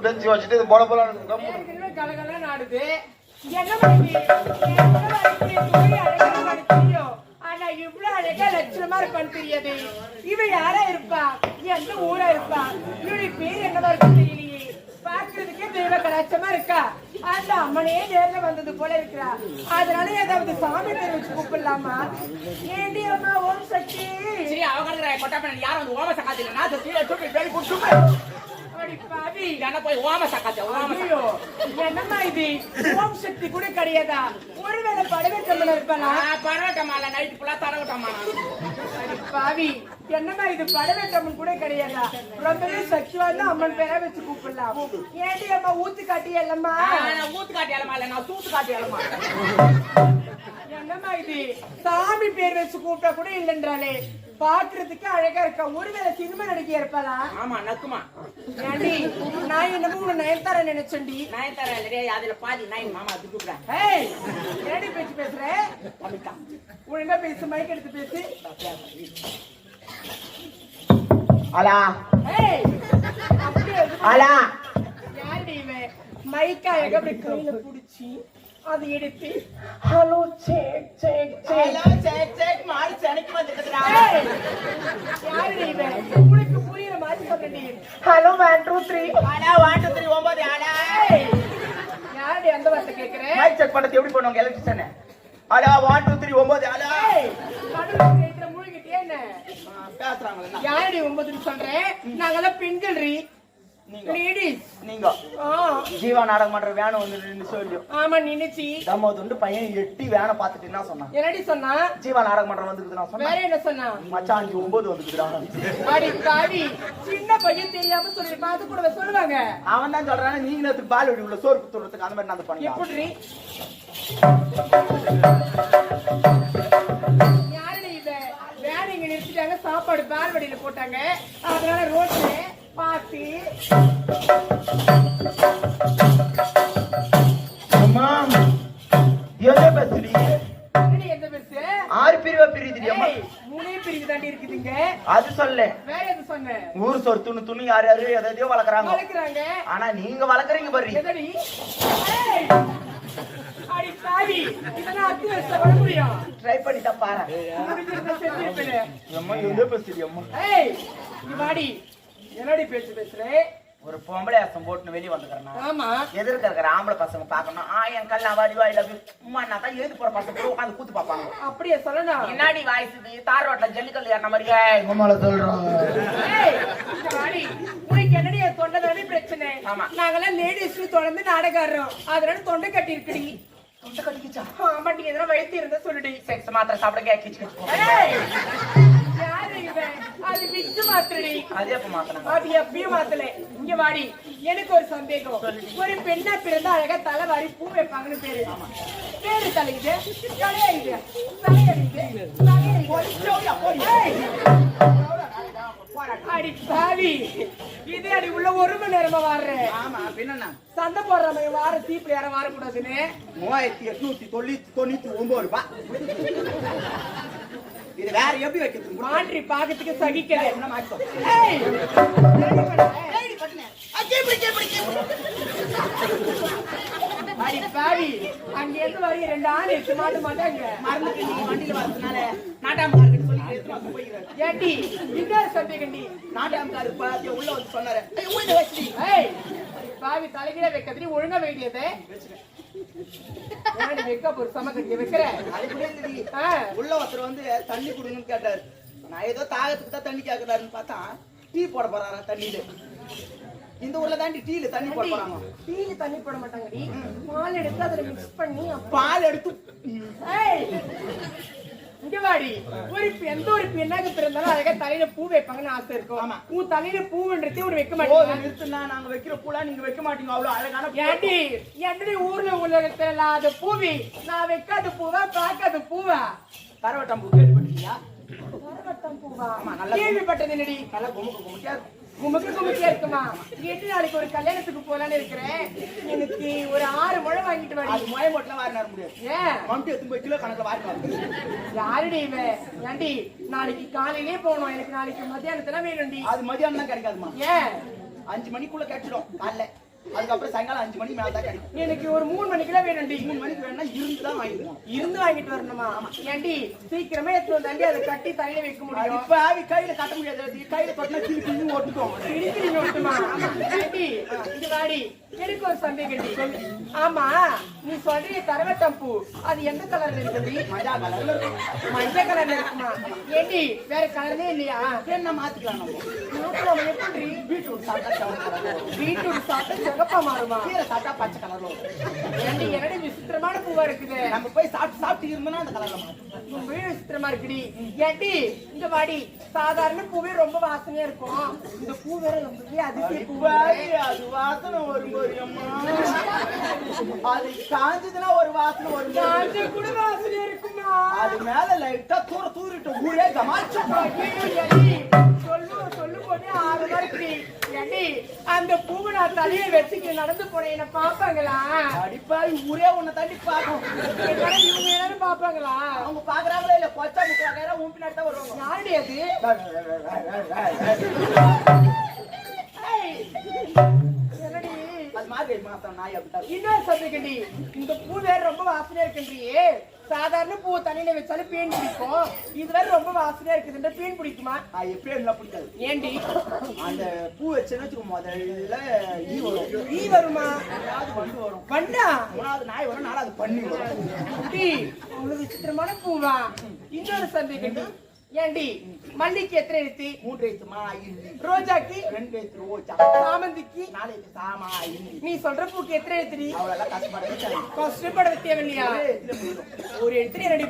ஒரு பெஞ்ச் வச்சுட்டு இது போட போல ஆடுது. என்ன பண்ணி? ஆனா இவ்வளவு அழகா லட்சணமா இருப்பான்னு தெரியாது. இவ யாரா இருப்பா? எந்த ஊரா இருப்பா? இவளுடைய பேர் என்னவா இருக்குன்னு தெரியலையே. பார்க்கிறதுக்கே தெய்வ கலாச்சமா இருக்கா அந்த அம்மனே நேர்ல வந்தது போல இருக்கிறா அதனால ஏதாவது சாமி பேர் வச்சு கூப்பிடலாமா ஏண்டி அம்மா ஓம் சக்தி சரி அவங்க யாரும் வந்து ஓம சக்காத்தி இல்ல என்ன போய் ஓம சக்காத்தி ஓம என்னம்மா இது? ஓம் சக்தி கூட கிடையாதா ஒருவேளை படவேற்றம்மன் இருப்பாளா பரவட்டமால நைட்டு ஃபுல்லா தரவட்டமா அடி பாவி. என்னம்மா இது? படவேற்றம்மன் கூட கிடையாதா ரொம்பவே சக்திவான அம்மன் பேரா வச்சு கூப்பிடலாம். ஏண்டி அம்மா ஊத்து காட்டி இல்லம்மா? நான் ஊத்து காட்டி அலமா இல்ல நான் சூத்து காட்டி அலமா என்னம்மா இது? சாமி பேர் வச்சு கூப்பிட்டா கூட இல்லைன்றாலே பாக்குறதுக்கு அழகா இருக்கா? ஒருவேளை சினிமா நடிக்க இருப்பாளா ஆமா நக்குமா. ஏண்டி நான் என்னமோ உன்னை நயன்தாரா நினைச்சேன்டி. நயன் தர இல்லையே அதுல பாதி நைன் மாமா அது கூப்பிடுறேன் ஏய் ஏடி பேச்சு பேசுற? ஒழுங்கா பேசு மைக் எடுத்து பேசு? அலா. ஏய் அலா. யாருடி இவன்? மைக்கா எங்க அப்படி கையில புடிச்சு அதை எடுத்து hello shake shake shake. Shake shake மாறி செனைக்கு வந்துக்கிறா ஏய் யாருடி இவன்? உங்களுக்கு புரியுற மாதிரி சொல்றேன் ஹலோ ஒன் டூ த்ரீ அலா ஒன் டூ த்ரீ ஒன்பது அலா யாருடி அந்த வார்த்தை கேக்குறேன் மைக் செக் பண்ணது எப்படி பண்ணுவாங்க? எலக்ட்ரிஷன் அலா ஒன் டூ த்ரீ ஒன்பது அலா ஏய் கடவுள் கேக்குற முழுகிட்டே என்ன? பேசுறாங்களா யாருடி ஒன்பதுன்னு சொல்றேன் நீங்க நீங்க ஆ ஜீவா நாடகம் பண்ற வேணும் வந்து சொல்லியும் ஆமா நினைச்சி தம்மதுண்டு பையன் எட்டி வேனை பார்த்துட்டு என்ன சொன்னான் என்னடி சொன்னா? ஜீவா நாடகம் பண்ற வந்துக்குது நான் வேற சொன்னேன் என்ன சொன்னா? மச்சான் அஞ்சு ஒன்பது வந்துக்குதுடா. அடி காடி சின்ன பையன் தெரியாம சொல்லி கூட சொல்லுவாங்க. அவன் தான் சொல்றான் நீங்க நேத்து பால் வெடி உள்ள சோறு குத்துறதுக்கு அந்த மாதிரி நான் பண்ணி எப்படி? யாருடி இவ? வேற இங்க நிறுத்திட்டாங்க சாப்பாடு பால்வடியில போட்டாங்க. அதனால ரோட்ல பார்த்து அம்மா என்னடி எந்த பஸ் ஆறு பிரிவா பிரியுது அம்மா. மூணே பிரிவு தாண்டி இருக்குதுங்க. அது சொல்ல. வேற எது சொன்ன? ஊர் சொர் துணு துணி யார் யாரு எதையோ வளர்க்குறாங்க. வளர்க்குறாங்க. ஆனா நீங்க வளர்க்குறீங்க பாரு. எதடி! அடி பாவி இதெல்லாம் அத்தி வச்ச வர முடியும் ட்ரை பண்ணி தான் பாரு. அம்மா எதை பேசுறீ அம்மா? ஏய் நீ வாடி. என்னடி பேச்சு பேசுற? ஒரு பொம்பளை அசம் போட்டு வெளியே வந்துக்கிறேன் ஆமா. எதிர்க்க இருக்கிற ஆம்பளை பசங்க பார்க்கணும் ஆ என் கல்ல வாடி வாய் லவ் அம்மா நான் தான் எழுதி போற பசங்க கூட உட்காந்து கூத்து பார்ப்பாங்க. அப்படியே சொல்லணும் முன்னாடி வாய்ஸுது தார் ரோட்ல ஜல்லிக்கல் ஏறின மாதிரி. உமால சொல்றாங்க ஏய், இங்க வாடி. உனக்கு என்னடி என் தொண்டை தானே பிரச்சனை? ஆமா. நாங்கெல்லாம் லேடிஸ் தொடர்ந்து நாடகம் ஆடுறோம் அதனால தொண்டை கட்டி இருக்குடி தொண்டை கட்டிக்கிச்சா? ஆமா நீ எதனா வயிற்று இருந்தா சொல்லுடி. செக்ஸ் மாத்திரை சாப்பிட கேக்கிச்சு அது விச்சு மாத்திரடி அதே அது எப்பயும் மாத்தல. இங்க வாடி. எனக்கு ஒரு சந்தேகம். ஒரு பெண்ணா பிறந்தா அழகா தலை வாரி பூ வைப்பாங்கன்னு பேரு. பேரு தலையுது. தலையடிது தலையடிது. அடி பாவி. இது அடி உள்ள ஒரு மணி நேரமா வாடுறேன் ஆமா பின்ன சண்டை போடுற மாதிரி வார தீப்புல யாரும் வாரக்கூடாதுன்னு. மூவாயிரத்தி எட்நூத்தி தொண்ணூத்தி தொண்ணூத்தி ஒன்பது ரூபாய் இது வேற எப்படி வைக்கிறது? மாற்றி பாக்கத்துக்கு சகிக்கல. என்ன மாற்றம் அங்க இருந்து வரைய ரெண்டு ஆள் எட்டு மாட்ட மாட்டாங்க. மறந்துட்டு நீங்க வண்டியில வரதுனால நாட்டாம இருக்குன்னு சொல்லி வந்து போய்க்கிறேன் ஏட்டி இன்னொரு சந்தேகண்டி நாட்டாமக்காரு பாத்தியா உள்ள வந்து சொன்னாரு. உள்ள வச்சு ஏய் பாவி தலைகீழ வைக்கிறதுக்கு ஒழுங்கா வேண்டியது வைக்க ஒரு சம கட்டி வைக்கிற. உள்ள ஒருத்தர் வந்து தண்ணி குடுங்கன்னு கேட்டாரு. நான் ஏதோ தாகத்துக்கு தான் தண்ணி கேக்குறாருன்னு பார்த்தா டீ போட போறாரா தண்ணியில? இந்த ஊர்ல தாண்டி டீல தண்ணி போட போறாங்க. டீல தண்ணி போட மாட்டாங்கடி. பால் எடுத்து அதுல மிக்ஸ் பண்ணி பால் எடுத்து இங்க வாடி. ஒரு எந்த ஒரு பெண்ணாக பிறந்தாலும் அழகா தலையில பூ வைப்பாங்கன்னு ஆசை இருக்கும். ஆமா. உன் தலையில பூன்றதே ஒரு வைக்க மாட்டேங்க நிறுத்துனா நாங்க வைக்கிற பூலா நீங்க வைக்க மாட்டீங்க. அவ்வளவு அழகான. ஏண்டி என்னடி ஊர்ல உலகத்துல இல்லாத பூவி நான் வைக்காத பூவா பார்க்காத பூவா? கரவட்டம் பூ கேள்விப்பட்டிருக்கியா? கரவட்டம் பூவா? ஆமா, நல்லா கேள்விப்பட்டது என்னடி? நல்லா குமுக்கு குமுக்கியா குமுக்கு குமுக்கியா இருக்குமா? எட்டு நாளைக்கு ஒரு கல்யாணத்துக்கு போலான்னு இருக்கிறேன். எனக்கு ஒரு ஆறு முழம் வாங்கிட்டு வாடி. அது மொய மட்டும் வாரி நட முடியாது. ஏன் மம்டி எடுத்து போய் கிலோ கணக்குல வாரி நட யாருடி இவன் ஏண்டி நாளைக்கு காலையிலே போகணும். எனக்கு நாளைக்கு மத்தியானத்துல வேணும்டி. அது மதியானம் தான் கிடைக்காதுமா ஏன் அஞ்சு மணிக்குள்ள கிடைச்சிடும். காலைல. அதுக்கப்புறம் சாயங்காலம் அஞ்சு மணி மேல தான் கிடைக்கும். எனக்கு ஒரு மூணு மணிக்கெல்லாம் வேணும்டி மூணு மணிக்கு வேணா இருந்து தான் வாங்கிடுவோம் இருந்து வாங்கிட்டு வரணுமா? ஏண்டி சீக்கிரமே எடுத்து வந்தாண்டி அதை கட்டி தலையில வைக்க முடியும். இப்ப ஆவி கையில கட்ட முடியாது. கையில தொட்டினா கிளி கிளி ஓட்டுக்கும் இடிக்கிறீங்க ஒட்டுமா ஏண்டி இங்க வாடி. எனக்கு ஒரு சந்தேகம்டி ஆமா நீ சொல்றிய தரவட்டம் பூ அது எந்த கலர்ல இருக்குது? மஜா கலர்ல இருக்கும் மஞ்சள் கலர்ல இருக்குமா? ஏண்டி வேற கலரே இல்லையா? என்ன மாத்திக்கலாம் நம்ம. எப்படி பீட்ரூட் சாப்பிட்டா கலர்ல பீட்ரூட் சாப்பிட்டு சிகப்பா மாறுமா? கீரை சாப்பிட்டா பச்சை கலர்ல வரும். என்னடி விசித்திரமான பூவா இருக்குது. நம்ம போய் சாப்பிட்டு சாப்பிட்டு இருந்தோம்னா அந்த கலர்ல மாறும். ரொம்பவே விசித்திரமா இருக்குடி. ஏண்டி இந்த வாடி. சாதாரண பூவே ரொம்ப வாசனையா இருக்கும். இந்த பூ வேற ரொம்பவே அதிசய பூ பாரு, அது வாசனை வரும் பாரு, அம்மா. அது காஞ்சதுன்னா ஒரு வாசனை வரும் பாரு. காஞ்ச கூட வாசனையா இருக்குமா? அது மேல லைட்டா தூர தூரிட்டு ஊரே ஏண்டி, சொல்லு போதே ஆறு மணிக்கு ஏண்டி அந்த பூவை நான் தலையை வச்சுட்டு நடந்து போனேன். என்ன பாப்பாங்களா ஊரே உன்னை தள்ளி என்னடா இவங்க எல்லாரும் பாப்பாங்களா அவங்க பாக்குறாங்களே இல்ல கொச்சா முட்டுறாங்க உன் பின்னாடி தான் வருவாங்க. யாருடி அது? என்னடி? அது மாதிரி மாசம் நாய் அப்படித்தான் இன்னொரு சந்தேகண்டி இந்த பூ வேற ரொம்ப வாசனையா இருக்குன்றியே. சாதாரண பூ தண்ணியில வச்சாலும் பேன் பிடிக்கும். இது வேற ரொம்ப வாசனையா இருக்குதுன்ற பேன் பிடிக்குமா? நான் எப்பயும் என்ன பிடிக்காது. ஏண்டி? அந்த பூ வச்சுன்னு வச்சுக்கோ முதல்ல ஈ வரும். ஈ வருமா? ரெண்டாவது வண்டு வரும். வண்டா மூணாவது நாய் வரும் நாலாவது பண்ணி வரும். அவ்வளவு விசித்திரமான பூவா? இன்னொரு சந்தேகண்டி ஏண்டி? மல்லிக்கு எத்தனை எழுத்து? மூன்று எழுத்துமா? ரோஜாக்கு? ரெண்டு எழுத்து ரோஜா. சாமந்திக்கு? நாலு எழுத்து சாமா நீ சொல்ற பூக்கு எத்தனை எழுத்துடி? அவ்வளவு கஷ்டப்பட கஷ்டப்பட தேவையில்லையா ஒரு எழுத்து என்னடி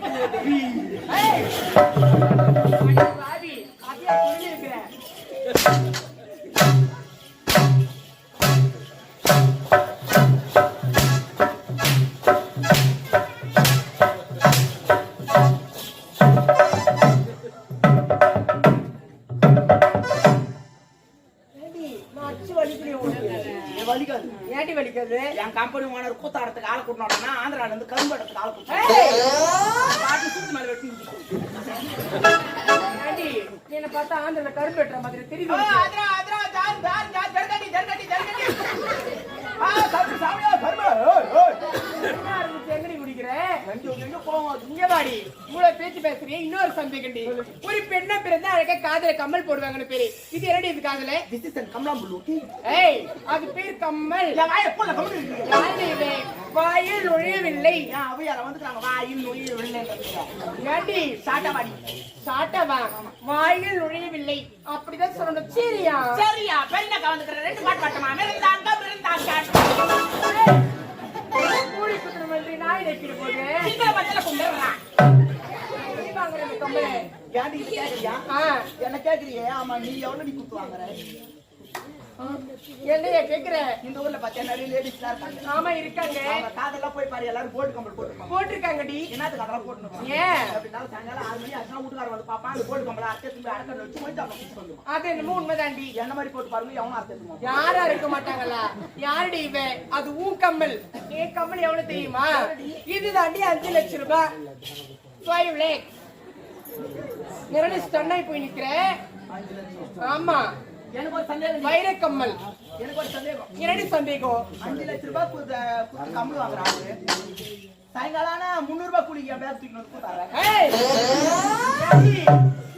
எங்க போவோம் அது? இங்க வாடி. இவ்வளவு பேச்சு பேசுறியே, இன்னொரு சந்தேகம்டி. ஒரு பெண்ணை பிறந்தா அழகா காதுல கம்மல் போடுவாங்கன்னு பேரு இது என்னடி இது காதுல an கமலாம்புல், okay? ஏய் அது பேர் கம்மல் வாயில் நுழையவில்லை. அவையார வந்துட்டாங்க, வாயில் நுழைய வில்லைங்கிறதுக்கு. ஏண்டி சாட்டா வாடி. சாட்டவா வாயில் நுழையவில்லை. அப்படிதான் சொல்லணும். சரியா? சரியா, பெரியக்கா வந்துக்கிற ரெண்டு பாட்டு பாட்டமா, மிருந்தாங்க, மிருந்தாங்க. கூலி குத்துற மாதிரி நாய் நக்கிட்டு போகுது சித்திரை கும்பிடுறான். நீ வாங்குற இந்த கம்மலை ஏன்டி இது கேக்குறியா? ஆ. என்ன கேக்குறியே? ஆமா, நீ எவ்வளவு குத்து வாங்குற? என்னைய கேக்குற? இந்த ஊர்ல பாத்தியா, நிறைய எல்லாம் இருக்காங்க. ஆமா இருக்காங்க. காதெல்லாம் போய் பாரு, எல்லாரும் போட்டு கம்பல் போட்டுருப்பாங்க. போட்டிருக்காங்கடி. என்னத்துக்கு அதெல்லாம் போட்டுன்னு ஏன்? அப்படின்னாலும் சாயங்காலம் ஆறு மணி ஆச்சுன்னா வீட்டுக்காரர் வந்து பார்ப்பான், அந்த கம்பளை அறுத்து எடுத்துட்டு போய் அடக்கல்ல வச்சு. அது என்னமோ உண்மைதாண்டி. என்ன மாதிரி போட்டு பாருங்க எவனும் போவான். யாரா இருக்க மாட்டாங்களா? யாருடி இவன்? அது ஊ கம்மல். என் கம்மல் எவ்வளவு தெரியுமா? இதுதாண்டி அஞ்சு லட்சம் ரூபாய். ஃபைவ் லேக் நிறைய ஸ்டன் ஆகி போய் நிக்கிறேன். ஆமா. எனக்கு ஒரு சந்தேகம் வைர கம்மல். எனக்கு ஒரு சந்தேகம். என்னடி சந்தேகம். அஞ்சு லட்ச ரூபாய் கொடுத்த கம்பளம் வாங்குறாங்க சாயங்காலம் ஆனா முந்நூறு ரூபாய் கூலிக்கு என் பேர் தூக்கி கொடுத்தாங்க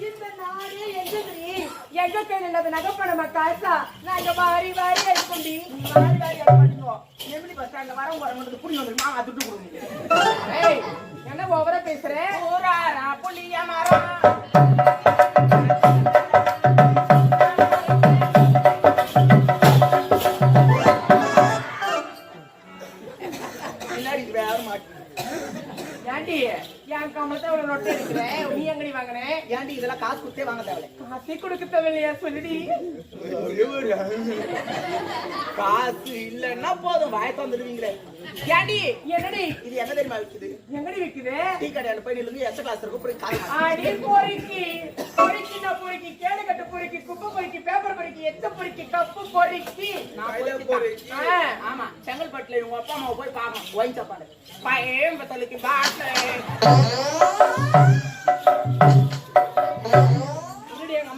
இந்த நாடே எங்கடி? எங்க கையில இல்லாத நகைப்படமா காசா? நாங்க வாரி வாரி எடுக்கொண்டி வாரி வாரி எடுத்து பண்ணிக்கோ. நெமிலி bus stand ல வரவங்க வரவங்களுக்கு புடி வந்துருமா? அது துட்டு கொடுங்க. என்ன ஓவரா பேசுற? ஊராரா புளிய மரம். நீ எங்கடி வாங்கினேன் ஏன்டி இதெல்லாம் காசு கொடுத்தே வாங்க தேவை காசே கொடுக்க தேவையில்லையா சொல்லுடி? காசு இல்லன்னா போதும். வாய தந்துடுவீங்களே ஏன்டி என்னடி? இது என்ன தெரியுமா விக்குது? எங்கடி விக்குது? டீ கடையில போய் நில்லுங்க. எஸ் கிளாஸ் இருக்கும் போய் காசு அடி பொறுக்கி. பொறுக்கி நான் பொறுக்கி கேடு கட்டு பொறுக்கி குப்பை பொறுக்கி பேப்பர் பொறுக்கி எத்த பொறுக்கி கப்பு பொறுக்கி? நான் பொறுக்கி. ஆமா. செங்கல்பட்டுல இவங்க அப்பா அம்மாவை போய் பார்க்கணும். ஒயின் சாப்பாடு. பையன் பத்தலுக்கு பாட்டு.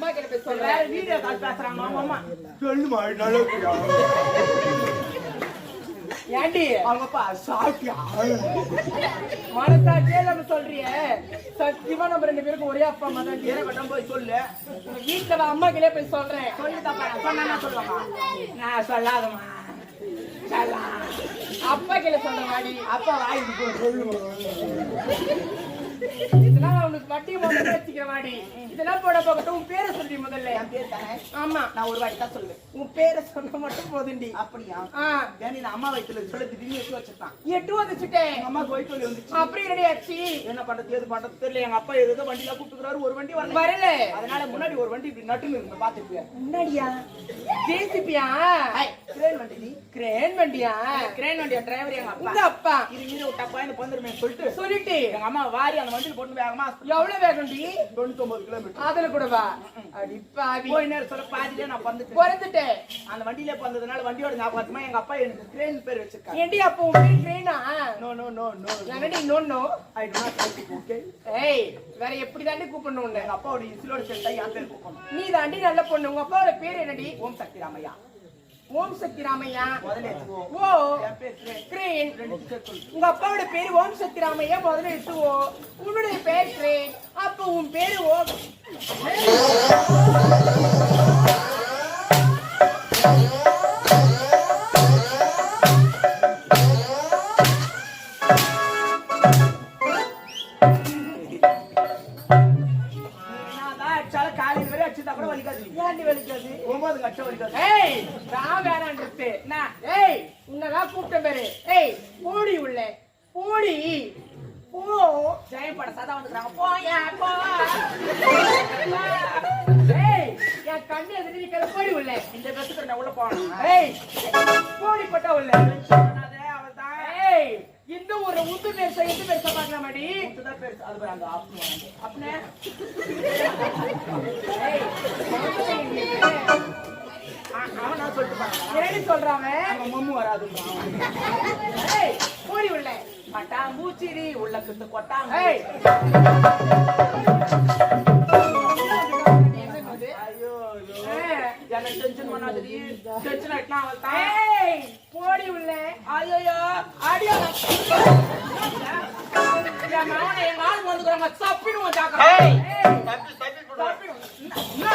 அம்மா கிட்ட போய் சொல்ற வேற வீடியோ கால் பேசுறாங்க. அவங்க அம்மா ஏண்டி? அவங்க அப்பா சாப்பிட்டியா? மனசாட்சியே நம்ம சொல்றியே. சத்தியமா நம்ம ரெண்டு பேருக்கும் ஒரே அப்பா அம்மா தான். ஏற கட்டம் போய் சொல்லு. வீட்டுல அம்மா கிட்டே போய் சொல்றேன். சொல்லிதாப்பா சொன்னா சொல்லுவாங்க? நான் சொல்லாதம்மா. சொல்லா. அப்பா கிட்ட சொல்றேன் வாடி அப்பா வாய் போய் இதெல்லாம் அவனுக்கு வட்டி முதல்ல வச்சுக்கிற வாடி. இதெல்லாம் போட போகட்டும் உன் பேரை சொல்லி முதல்ல. என் பேர் தானே? ஆமா. நான் ஒரு வாட்டி தான் சொல்லுவேன். உன் பேரை சொன்ன மட்டும் போதுண்டி. அப்படியா? ஏன் நான் அம்மா வயிற்றுல சொல்ல திடீர்னு எடுத்து வச்சிருக்கான் எட்டு வந்துச்சுட்டேன் அம்மா கோயில் சொல்லி வந்துச்சு. அப்புறம் ரெடி ஆச்சு என்ன பண்றது எது பண்றது தெரியல. எங்க அப்பா எதுக்கு வண்டியில கூப்பிட்டுக்கிறாரு. ஒரு வண்டி வரல. வரல. அதனால முன்னாடி ஒரு வண்டி இப்படி நட்டுன்னு இருந்து பாத்துக்குவேன் முன்னாடியா? ஜேசிபியா? கிரேன் வண்டி கிரேன் வண்டியா? கிரேன் வண்டியா டிரைவர் எங்க உங்க அப்பா? அப்பா இது மீறி விட்டா குழந்தை வந்துருமே சொல்லிட்டு சொல்லிட்டு. எங்க அம்மா வாரி அந்த வண்டியில் போட்டு வேகமா எவ்வளவு வேகம்டி தொண்ணூத்தொன்பது கிலோமீட்டர். அதுல கூடவா அடி பாவி. போய் நேரம் சொல்ல பாதியிலே நான் வந்துட்டேன் பிறந்துட்டேன். அந்த வண்டியில வந்ததுனால வண்டியோட ஞாபகமா எங்க அப்பா எனக்கு கிரேன் பேர் வச்சிருக்காங்க ஏண்டி அப்போ கிரேனா நோ நோ நோ நோ என்னடி நோன்னோ I do not like okay ஏய் வேற எப்படி தாண்டி கூப்பிடணும்? எங்க அப்பாவோட இசிலோட சேர்த்தா பேர் கூப்பிடணும். நீ தாண்டி நல்ல பொண்ணு. உங்க அப்பாவோட பேர் என்னடி? Om Shakti Ramaiah Om Shakti Ramaiah oh crane. உங்க அப்பாவோட பேரு ஓம் சக்தி ராமையா முதல்ல எடுத்துவோ உன்னுடைய பேர் கிரேன். அப்ப உன் பேரு ஓம். அடிச்சிருந்தா கூட வலிக்காது. ஏண்டி வலிக்காது? ஒன்பது கட்சம் வலிக்காது. ஏய் நான் வேணான்றது நான் ஏய் உன்னதான் கூப்பிட்ட பேரு. ஏய் போடி உள்ள. போடி. போ. ஜெயப்பட சதா வந்துக்கிறாங்க. போயா போ. ஏய் என் கண்ணு எதிரி நிக்கிற போடி உள்ள. இந்த பஸ்ஸுக்கு நான் உள்ள போனேன் ஏய் போடி பட்டா உள்ள. இந்த ஒரு உத்து பேச எந்த பேச பார்க்கலாமாடி? தான் பேர் அது பேர் அங்க ஆப்னு வாங்க. அப்பனே. அவன் நான் சொல்லிட்டு பாருங்க ஏடி சொல்றாங்க? அங்க மம்மு வராதுன்றான். ஏய் போடி உள்ள. பட்டாம்பூச்சிடி உள்ள கிட்டு கொட்டாங்க ஏய். டென்ஷன் பண்ணாதடி டென்ஷன் ஆயிட்டா அவள் தான். ஏய் போடி உள்ள. ஐயோ ஆடியோ என் மகனை எங்க ஆள் வந்துக்கிறாங்க சப்பிடுவோம் ஜாக்கிரதை. ஏய், ஏய் தப்பி தப்பி போடுவேன். என்ன